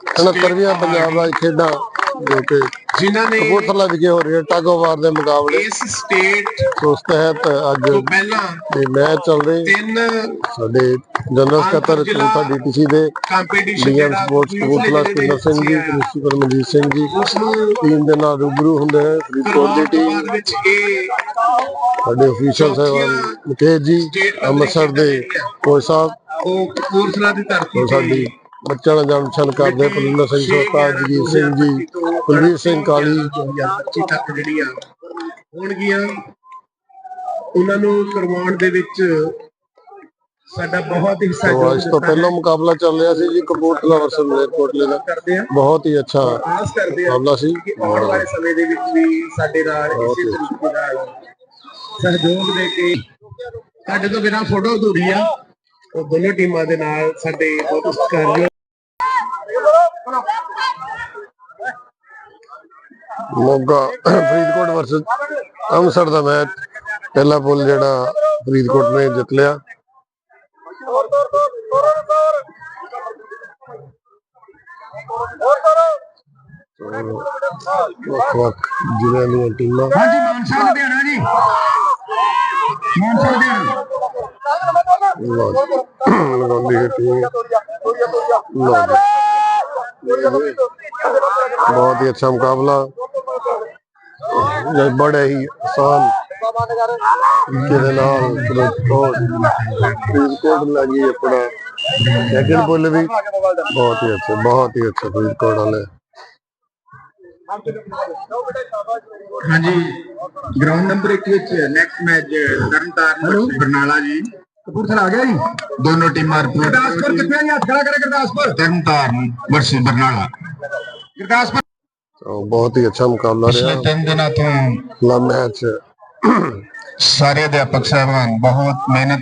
69ਵੀਆਂ ਪੰਜਾਬ ਰਾਜ ਖੇਡਾਂ ਜੋ ਕਿ ਜਿਨ੍ਹਾਂ ਨੇ ਕਪੂਰਥਲਾ ਵਿਖੇ ਹੋ ਰਹੇ ਟਾਗੋਵਾਰ ਦੇ ਮੁਕਾਬਲੇ। ਇਸ ਸਟੇਟ ਉਸ ਤਹਿਤ ਅੱਜ ਤੋਂ ਪਹਿਲਾਂ ਇਹ ਮੈਚ ਚੱਲ ਰਹੇ। ਤਿੰਨ ਸਾਡੇ ਜਨਰਲ ਸਕੱਤਰ ਕਪੂਰਥਲਾ ਡੀਟੀਸੀ ਦੇ competition sports Kapurthala Satinder Singh ji principal Manjeet Singh ji. Team ਦੇ ਨਾਲ ਰੂਬਰੂ ਹੁੰਦੇ ਹੈ ਫਰੀਦਕੋਟ ਦੀ ਤੋਂ ਟੀਮ ਸਾਡੇ ਅਫੀਸ਼ੀਅਲ ਸਾਹਿਬਾਨ ਮੁਕੇਸ਼ ਜੀ ਅੰਮ੍ਰਿਤਸਰ ਦੇ ਕੋਚ ਸਾਹਿਬ। ਉਹ ਕਪੂਰਥਲਾ ਦੀ ਧਰਤੀ ਔਰ ਸਾਡੀ ਬੱਚਿਆਂ ਦਾ ਜਨਮ ਸ਼ਨ ਕਰਦੇ ਪਲਿੰਦਰ ਸਿੰਘ ਸੋਤਾ ਜਗੀਰ ਸਿੰਘ ਜੀ ਕੁਲਵੀਰ ਸਿੰਘ ਕਾਲੀ। 2025 ਤੱਕ ਜਿਹੜੀਆਂ ਹੋਣਗੀਆਂ ਉਹਨਾਂ ਨੂੰ ਕਰਵਾਉਣ ਦੇ ਵਿੱਚ ਸਾਡਾ ਬਹੁਤ ਹੀ ਸਹਿਯੋਗ ਇਸ ਤੋਂ ਪਹਿਲਾਂ ਮੁਕਾਬਲਾ ਚੱਲ ਰਿਹਾ ਸੀ ਜੀ ਕਪੂਰਥਲਾ ਵਰਸਸ ਮਲੇਰਕੋਟਲੇ ਦਾ। ਬਹੁਤ ਹੀ ਅੱਛਾ ਆਸ ਕਰਦੇ ਆ ਮੁਕਾਬਲਾ ਸੀ। ਕਿ ਆਉਣ ਵਾਲੇ ਸਮੇਂ ਦੇ ਵਿੱਚ ਵੀ ਸਾਡੇ ਨਾਲ ਇਸੇ ਤਰੀਕੇ ਨਾਲ ਸਹਿਯੋਗ ਦੇ ਕੇ ਸਾਡੇ ਤੋਂ ਬਿਨਾਂ ਫੋਟੋ ਅਧੂਰੀ ਆ। ਉਹ ਦੋਨੋਂ ਟੀਮਾਂ ਦੇ ਨਾਲ ਸਾਡੇ ਬਹੁਤ ਸਤਿਕਾਰਯੋਗ ਮੋਗਾ ਫਰੀਦਕੋਟ ਵਰਸਸ ਅੰਮ੍ਰਿਤਸਰ ਦਾ ਮੈਚ ਪਹਿਲਾ ਬੋਲ ਜਿਹੜਾ ਫਰੀਦਕੋਟ ਨੇ ਜਿੱਤ ਲਿਆ। ਵੱਖ ਵੱਖ ਜ਼ਿਲ੍ਹਿਆਂ ਦੀਆਂ ਟੀਮਾਂ। ਹਾਂਜੀ ਮਾਨਸਾ ਲੁਧਿਆਣਾ ਜੀ। ਮਾਨਸਾ ਲੁਧਿਆਣਾ ਲਗਾਉਂਦੀ ਹੈ ਟੀਮ ਲਓ ਜੀ। ਬਹੁਤ ਹੀ ਅੱਛਾ ਮੁਕਾਬਲਾ ਇਹ ਬੜਾ ਹੀ ਆਸਾਨ ਜਿਹਦੇ ਸੈਕਿੰਡ ਬੋਲ ਵੀ ਬਹੁਤ ਹੀ ਅੱਛਾ ਬਹੁਤ ਹੀ ਅੱਛਾ ਫਰੀਦਕੋਟ ਵਾਲੇ ਹਾਂਜੀ ਗਰਾਊਂਡ ਨੰਬਰ 1 ਵਿੱਚ ਨੈਕਸਟ ਮੈਚ ਤਰਨਤਾਰਨ ਬਰਨਾਲਾ ਜੀ ਕਪੂਰਥਲਾ ਆ ਗਿਆ ਜੀ? ਦੋਨੋਂ ਟੀਮਾਂ ਰਿਪੋਰਟ ਗੁਰਦਾਸਪੁਰ ਕਿੱਥੇ ਆ ਜੀ? ਹੱਥ ਖੜਾ ਕਰੇ ਗੁਰਦਾਸਪੁਰ। ਤਰਨਤਾਰਨ versus ਬਰਨਾਲਾ। ਗੁਰਦਾਸਪੁਰ। ਤਾਂ ਬਹੁਤ ਹੀ ਅੱਛਾ ਮੁਕਾਬਲਾ ਪਿਛਲੇ ਰਿਹਾ ਤਿੰਨ ਦਿਨਾਂ ਤੋਂ ਲਾ ਮੈਚ। ਸਾਰੇ ਅਧਿਆਪਕ ਸਾਹਿਬਾਨ ਬਹੁਤ ਮਿਹਨਤ